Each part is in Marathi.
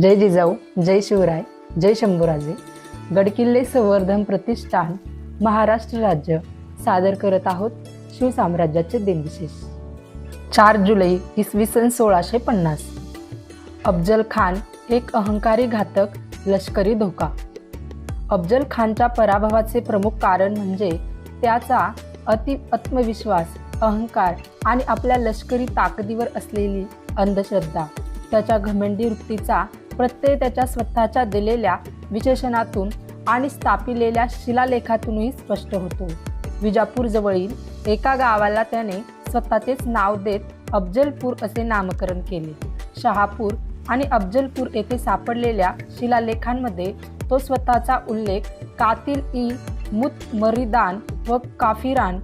जय जिजाऊ जय शिवराय जय शंभूराजे. गडकिल्ले संवर्धन प्रतिष्ठान महाराष्ट्र राज्य. सादर करत आहोत शिवसाम्राज्याचे दिनविशेष. चार जुलै इसवी सन सोळाशे पन्नास. अफजल खान एक अहंकारी घातक लष्करी धोका. अफजल खानच्या पराभवाचे प्रमुख कारण म्हणजे त्याचा अति आत्मविश्वास अहंकार आणि आपल्या लष्करी ताकदीवर असलेली अंधश्रद्धा. त्याच्या घमंडी वृत्तीचा प्रत्यय त्याच्या स्वतःच्या दिलेल्या विशेषणातून आणि स्थापिलेल्या शिलालेखातूनही स्पष्ट होतो. विजापूर जवळील एका गावाला त्याने स्वतःचेच नाव देत अफजलपूर असे नामकरण केले. शहापूर आणि अफजलपूर येथे सापडलेल्या शिलालेखांमध्ये तो स्वतःचा उल्लेख कातील ई मुतमरिदान व काफिरान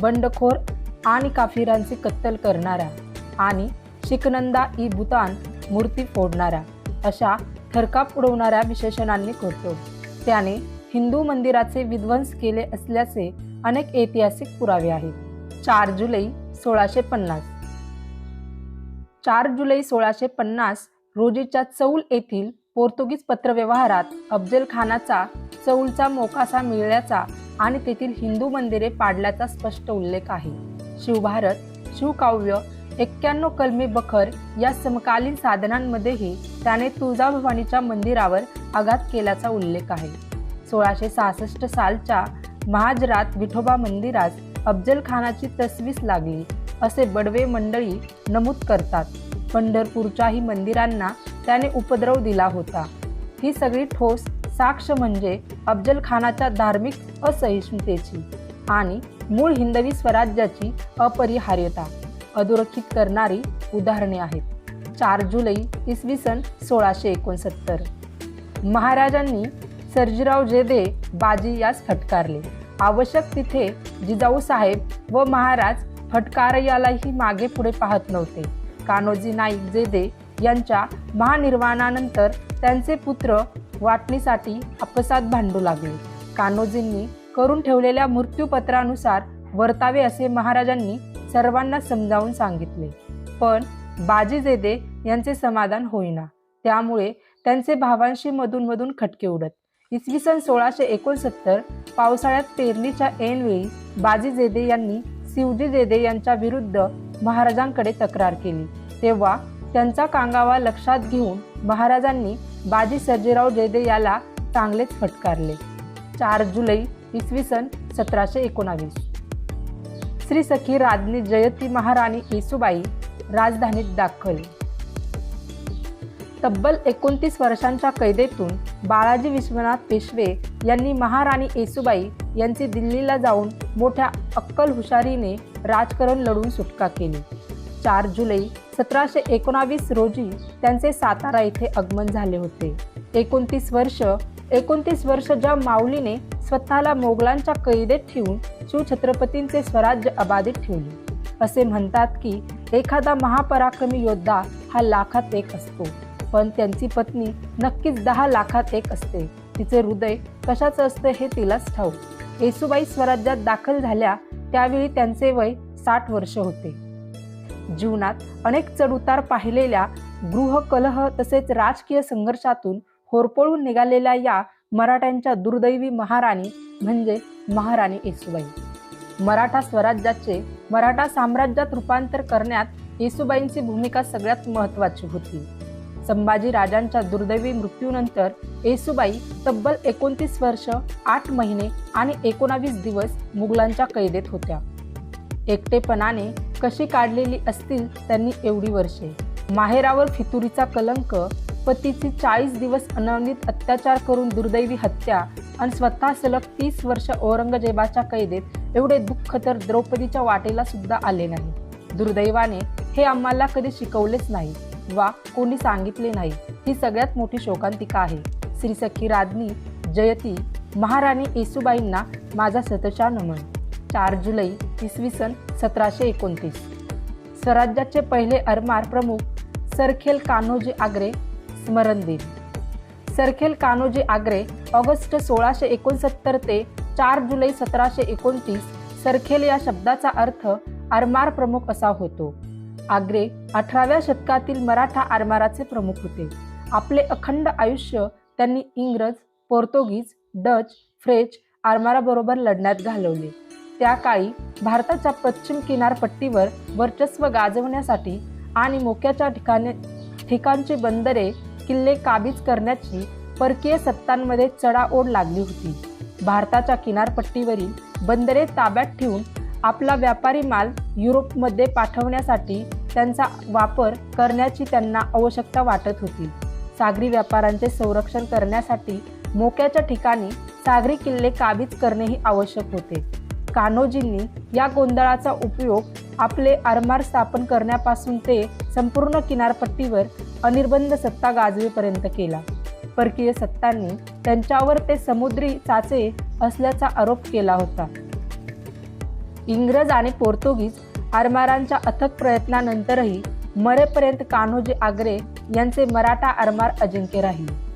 बंडखोर आणि काफिरांची कत्तल करणारा आणि शिकनंदा ई भूतान मूर्ती फोडणारा. अशा थरकाप उडवणाऱ्या विशेषणांनी करतो. त्याने हिंदू मंदिराचे विध्वंस केले असल्याचे अनेक ऐतिहासिक पुरावे आहेत. चार जुलै सोळाशे पन्नास. चार जुलै सोळाशे पन्नास रोजीच्या चौल येथील पोर्तुगीज पत्रव्यवहारात अफजल खानाचा चौलचा मोकासा मिळण्याचा आणि तेथील हिंदू मंदिरे पाडल्याचा स्पष्ट उल्लेख आहे. शिवभारत शिवकाव्य एक्क्याण्णव कलमी बखर या समकालीन साधनांमध्येही त्याने तुळजाभवानीच्या मंदिरावर आघात केल्याचा उल्लेख आहे. सोळाशे सहासष्ट सालच्या महाजरात विठोबा मंदिरास अफजल खानाची तसवीस लागली असे बडवे मंडळी नमूद करतात. पंढरपूरच्याही मंदिरांना त्याने उपद्रव दिला होता. ही सगळी ठोस साक्ष म्हणजे अफजल खानाच्या धार्मिक असहिष्णुतेची आणि मूळ हिंदवी स्वराज्याची अपरिहार्यता अधोरेखित करणारी उदाहरणे आहेत. चार जुलै इसवी सन सोळाशे एकोणसत्तर. महाराजांनी सर्जीराव जेदे बाजी यास फटकारले. आवश्यक तिथे जिजाऊ साहेब व महाराज फटकारयालाही मागे पुढे पाहत नव्हते. कान्होजी नाईक जेदे यांच्या महानिर्वाणानंतर त्यांचे पुत्र वाटणीसाठी आपसात भांडू लागले. कान्होजींनी करून ठेवलेल्या मृत्यूपत्रानुसार वर्तावे असे महाराजांनी सर्वांना समजावून सांगितले. पण बाजी जेदे यांचे समाधान होईना. त्यामुळे त्यांचे भावांशी मधून मधून खटके उडत. इसवी सन सोळाशे एकोणसत्तर पावसाळ्यात पेरणीच्या ऐनवेळी बाजी जेदे यांनी शिवजी जेदे यांच्या विरुद्ध महाराजांकडे तक्रार केली. तेव्हा त्यांचा कांगावा लक्षात घेऊन महाराजांनी बाजी सर्जेराव जेदे याला चांगलेच फटकारले. चार जुलै इसवी सन सतराशे एकोणावीस. श्री सखी राज्ञी जयती महाराणी येसुबाई राजधानीत दाखल. तब्बल एकोणतीस वर्षांच्या कैदेतून बाळाजी विश्वनाथ पेशवे यांनी महाराणी येसुबाई यांची दिल्लीला जाऊन मोठ्या अक्कल हुशारीने राजकारण लढून सुटका केली. चार जुलै सतराशे एकोणावीस रोजी त्यांचे सातारा येथे आगमन झाले होते. एकोणतीस वर्ष एकोणतीस वर्ष ज्या माऊलीने स्वतःला मोगलांच्या कैदेत ठेवून शिवछत्रपतींचे स्वराज्य अबाधित ठेवले. असे म्हणतात की एखादा महापराक्रमी योद्धा हा लाखात एक असतो. पण त्यांची पत्नी नक्कीच दहा लाखात एक असते. तिचे हृदय कशाचं असते हे तिलाच ठाऊक. येसुबाई स्वराज्यात दाखल झाल्या त्यावेळी त्यांचे वय साठ वर्ष होते. जीवनात अनेक चढउतार पाहिलेल्या गृहकलह तसेच राजकीय संघर्षातून होरपळून निघालेल्या या मराठ्यांच्या दुर्दैवी महाराणी म्हणजे महाराणी येसुबाई. मराठा स्वराज्याचे मराठा साम्राज्यात रूपांतर करण्यात येसुबाईंची भूमिका सगळ्यात महत्त्वाची होती. संभाजी राजांच्या दुर्दैवी मृत्यूनंतर येसुबाई तब्बल एकोणतीस वर्ष आठ महिने आणि एकोणावीस दिवस मुघलांच्या कैदेत होत्या. एकटेपणाने कशी काढलेली असतील त्यांनी एवढी वर्षे. माहेरावर फितुरीचा कलंक पतीची चाळीस दिवस अनवनीत अत्याचार करून दुर्दैवी हत्या आणि स्वतः सलग तीस वर्ष औरंगजेबाच्या कैदेत एवढे दुःख तर द्रौपदीच्या वाटेला सुद्धा आले नाही. दुर्दैवाने हे आम्हाला कधी शिकवलेच नाही वा कोणी सांगितले नाही. ही सगळ्यात मोठी शोकांतिका आहे. श्री सखी राज्ञी जयती महाराणी येसुबाईंना माझा सतशा नमन. चार जुलै इसवी सन सतराशे एकोणतीस. स्वराज्याचे पहिले अरमार प्रमुख सरखेल कान्होजी आग्रे स्मरण दिन. सरखेल कान्होजी आग्रे ऑगस्ट सोळाशे एकोणसत्तर ते चार जुलै सतराशे एकोणतीस सरखेल या शब्दाचा अर्थ आरमार प्रमुख असा होतो. आग्रे अठराव्या शतकातील मराठा आरमाराचे प्रमुख होते. आपले अखंड आयुष्य त्यांनी इंग्रज पोर्तुगीज डच फ्रेंच आरमाराबरोबर लढण्यात घालवले. त्या काळी भारताच्या पश्चिम किनारपट्टीवर वर्चस्व गाजवण्यासाठी आणि मोक्याच्या ठिकाणी ठिकाणची बंदरे किल्ले काबीज करण्याची परकीय सत्तांमध्ये चढाओढ लागली होती. भारताच्या किनारपट्टीवरील बंदरे ताब्यात ठेवून आपला व्यापारी माल युरोपमध्ये पाठवण्यासाठी त्यांचा वापर करण्याची त्यांना आवश्यकता वाटत होती. सागरी व्यापारांचे संरक्षण करण्यासाठी मोक्याच्या ठिकाणी सागरी किल्ले काबीज करणेही आवश्यक होते. कान्होजींनी या गोंधळाचा उपयोग आपले आरमार स्थापन करण्यापासून ते संपूर्ण किनारपट्टीवर अनिर्बंध सत्ता गाजवेपर्यंत केला. परकीय सत्तांनी त्यांच्यावर ते समुद्री चाचे असल्याचा आरोप केला होता. इंग्रज आणि पोर्तुगीज आरमारांच्या अथक प्रयत्नानंतरही मरेपर्यंत कान्होजी आग्रे यांचे मराठा आरमार अजिंक्य राहिले.